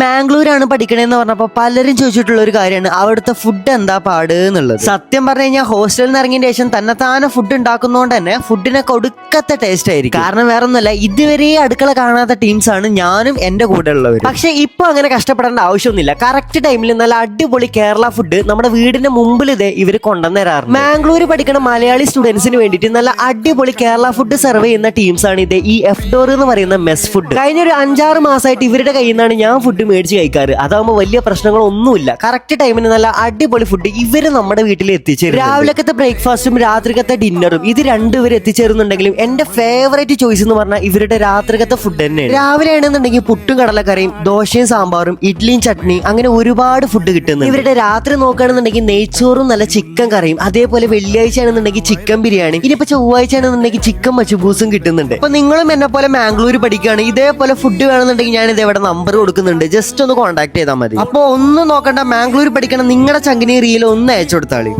മാംഗ്ലൂരാണ് പഠിക്കണേന്ന് പറഞ്ഞപ്പോ പലരും ചോദിച്ചിട്ടുള്ള ഒരു കാര്യമാണ്. അവിടുത്തെ ഫുഡ് എന്താ പാട് എന്നുള്ളത്. സത്യം പറഞ്ഞു കഴിഞ്ഞാൽ ഹോസ്റ്റലിൽ നിന്ന് ഇറങ്ങിയ ശേഷം തന്നെ താനെ ഫുഡ് ഉണ്ടാക്കുന്നതുകൊണ്ട് തന്നെ ഫുഡിനെ കൊടുക്കത്തെ ടേസ്റ്റ് ആയിരിക്കും. കാരണം വേറെ ഒന്നുമല്ല ഇതുവരെ അടുക്കള കാണാത്ത ടീംസ് ആണ് ഞാനും എന്റെ കൂടെ ഉള്ളവർ പക്ഷെ ഇപ്പൊ അങ്ങനെ കഷ്ടപ്പെടേണ്ട ആവശ്യമൊന്നുമില്ല. കറക്റ്റ് ടൈമിൽ നല്ല അടിപൊളി കേരള ഫുഡ് നമ്മുടെ വീടിന്റെ മുമ്പിൽ ഇതേ ഇവർ കൊണ്ടുവന്നേരാറുണ്ട്. മാംഗ്ലൂർ പഠിക്കുന്ന മലയാളി സ്റ്റുഡൻസിന് വേണ്ടിയിട്ട് നല്ല അടിപൊളി കേരള ഫുഡ് സെർവ് ചെയ്യുന്ന ടീംസ് ആണ് ഇത് ഈ എഫ് ഡോർ എന്ന് പറയുന്ന മെസ് ഫുഡ് കഴിഞ്ഞ ഒരു അഞ്ചാറ് മാസമായിട്ട് ഇവരുടെ കയ്യിൽ നിന്നാണ് ഞാൻ ഫുഡ് മേടിച്ച് കഴിക്കാറ്. അതാകുമ്പോൾ വലിയ പ്രശ്നങ്ങളൊന്നുമില്ല. കറക്റ്റ് ടൈമിന് നല്ല അടിപൊളി ഫുഡ് ഇവർ നമ്മുടെ വീട്ടിൽ എത്തിച്ചേരും രാവിലത്തെ ബ്രേക്ക്ഫാസ്റ്റും രാത്രികത്തെ ഡിന്നറും ഇത് രണ്ടുപേരും എത്തിച്ചേരുന്നുണ്ടെങ്കിലും എന്റെ ഫേവറേറ്റ് ചോയ്സ് എന്ന് പറഞ്ഞാൽ ഇവരുടെ രാത്രികത്തെ ഫുഡ് തന്നെയാണ്. രാവിലെ ആണെന്നുണ്ടെങ്കിൽ പുട്ടും കടലക്കറിയും ദോശയും സാമ്പാറും ഇഡ്ലിയും ചട്നി അങ്ങനെ ഒരുപാട് ഫുഡ് കിട്ടുന്നു ഇവരുടെ രാത്രി നോക്കുകയാണെന്നുണ്ടെങ്കിൽ നെയ്ച്ചോറും നല്ല ചിക്കൻ കറിയും അതേപോലെ വെള്ളിയാഴ്ച ആണെന്നുണ്ടെങ്കിൽ ചിക്കൻ ബിരിയാണി ഇനിയിപ്പോ ചൊവ്വാഴ്ച ആണെന്നുണ്ടെങ്കിൽ ചിക്കൻ മച്ചുബൂസും കിട്ടുന്നുണ്ട്. അപ്പൊ നിങ്ങളും എന്നെ പോലെ മാംഗ്ലൂർ പഠിക്കുകയാണ് ഇതേപോലെ ഫുഡ് വേണമെന്നുണ്ടെങ്കിൽ ഞാൻ ഇത് ഇവിടെ നമ്പർ കൊടുക്കുന്നുണ്ട്. ജസ്റ്റ് ഒന്ന് കോൺടാക്ട് ചെയ്താൽ മതി. അപ്പൊ ഒന്നും നോക്കണ്ട മാംഗ്ലൂർ പഠിക്കണം നിങ്ങളുടെ ചങ്കിനി റീൽ ഒന്ന് അയച്ചു കൊടുത്താളി